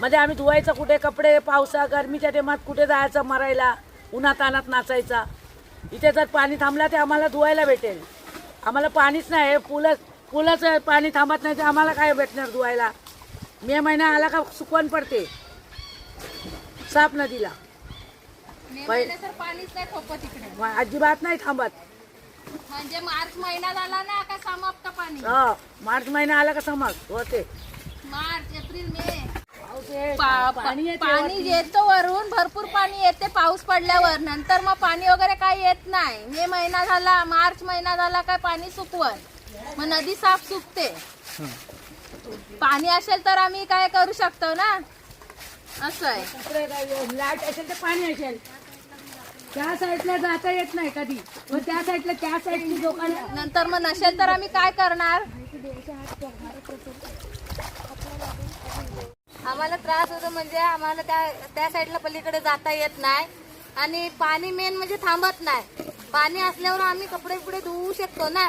मध्ये आम्ही धुवायचं कुठे कपडे पावसा गरमीच्या टेमात कुठे जायचं मरायला? उन्हात अनात नाचायचा. इथे जर पाणी थांबला ते आम्हाला धुवायला भेटेल. आम्हाला पाणीच नाही पुलं पुलाचं पाणी थांबत नाही तर आम्हाला काय भेटणार धुवायला? मे महिना आला का सुकवण पडते. साप नदीला. अजिबात नाही थांबत. म्हणजे मार्च महिना झाला ना का समाप्त पाणी? हो मार्च महिना आला का समज होते. March April May. पा- पाणी येते पाणी. येतं वरून भरपूर पाणी येते पाऊस पडल्यावर. नंतर मग पाणी वगैरे काही येत नाही. मे महिना झाला मार्च महिना झाला काय पाणी सुकवत. मग नदी साफ सुकते. पाणी असेल तर आम्ही काय करू शकतो ना? असं आहे. कपडे काय- लाइट असेल तर पाणी असेल. त्या साईडला जाता येत नाही कधी. मग त्या साईडला त्या साईडची दुकानं नंतर मग नसेल तर आम्ही काय करणार? आम्हाला त्रास होतो म्हणजे आम्हाला त्या त्या साईडला पलीकडे जाता येत नाही. आणि पाणी मेन म्हणजे थांबत नाही. पाणी असल्यावर आम्ही कपडे बिपडे धुवू शकतो ना?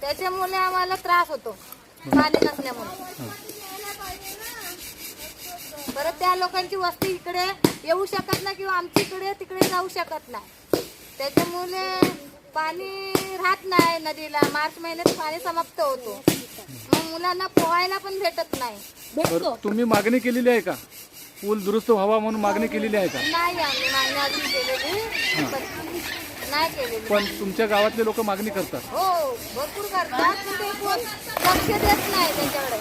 त्याच्यामुळे आम्हाला त्रास होतो. पाणी नसल्यामुळे. परत त्या लोकांची वस्ती इकडे येऊ शकत नाही किंवा आमची इकडे तिकडे जाऊ शकत नाही. त्याच्यामुळे पाणी राहत नाही नदीला. मार्च महिन्यात पाणी समाप्त होतो. मग मुलांना पोहायला पण भेटत नाही. तर तुम्ही मागणी केलेली आहे का? पूल दुरुस्त व्हावा म्हणून मागणी केलेली आहे का? नाही आम्ही मागणी अजून केलेली. पण नाही केलेली. पण तुमच्या गावातले लोक मागणी करतात. हो भरपूर करतात. पण ते कोण लक्ष देत नाही त्याच्याकडे.